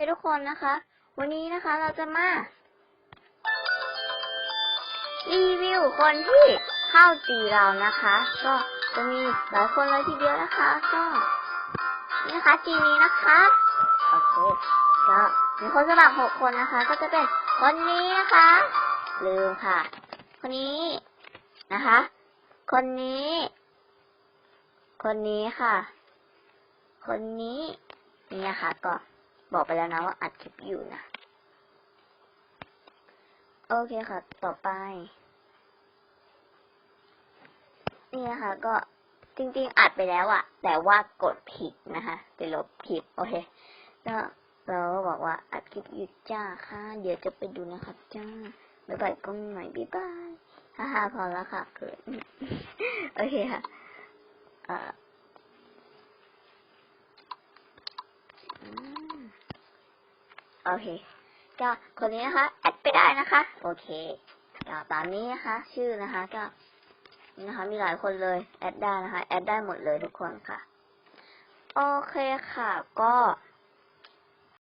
ฮ้ทุกคนนะคะ วันนี้นะคะเราจะมารีวิวคนที่เข้าจีเรานะคะ ก็จะมีหลายคนเลยทีเดียวนะคะก็นี่นะคะจีนี้นะคะโอเคก็มีคนสมัครหกคนนะคะ ก็จะเป็นคนนี้นะคะ ลืมค่ะ คนนี้นะคะ คนนี้ คนนี้ค่ะ คนนี้นี่นะคะก็ บอกไปแล้วนะว่าอัดคลิปอยู่นะ โอเคค่ะ ต่อไป นี่นะคะก็จริงๆอัดไปแล้วอะแต่ว่ากดผิดนะคะไปลบคลิป โอเค ก็เราก็บอกว่าอัดคลิปอยู่จ้าค่ะ เดี๋ยวจะไปดูนะคะจ้าบ๊ายบายกล้องหน่อยบ๊ายบายฮ่าฮ่าพอแล้วค่ะเกิดโอเคค่ะ เอ่อ โอเค ก็คนนี้นะคะแอดไปได้นะคะ โอเคก็ตามนี้นะคะ ชื่อนะคะ ก็นี่นะคะ มีหลายคนเลยแอดได้นะคะแอดได้หมดเลยทุกคนค่ะ โอเคค่ะ ก็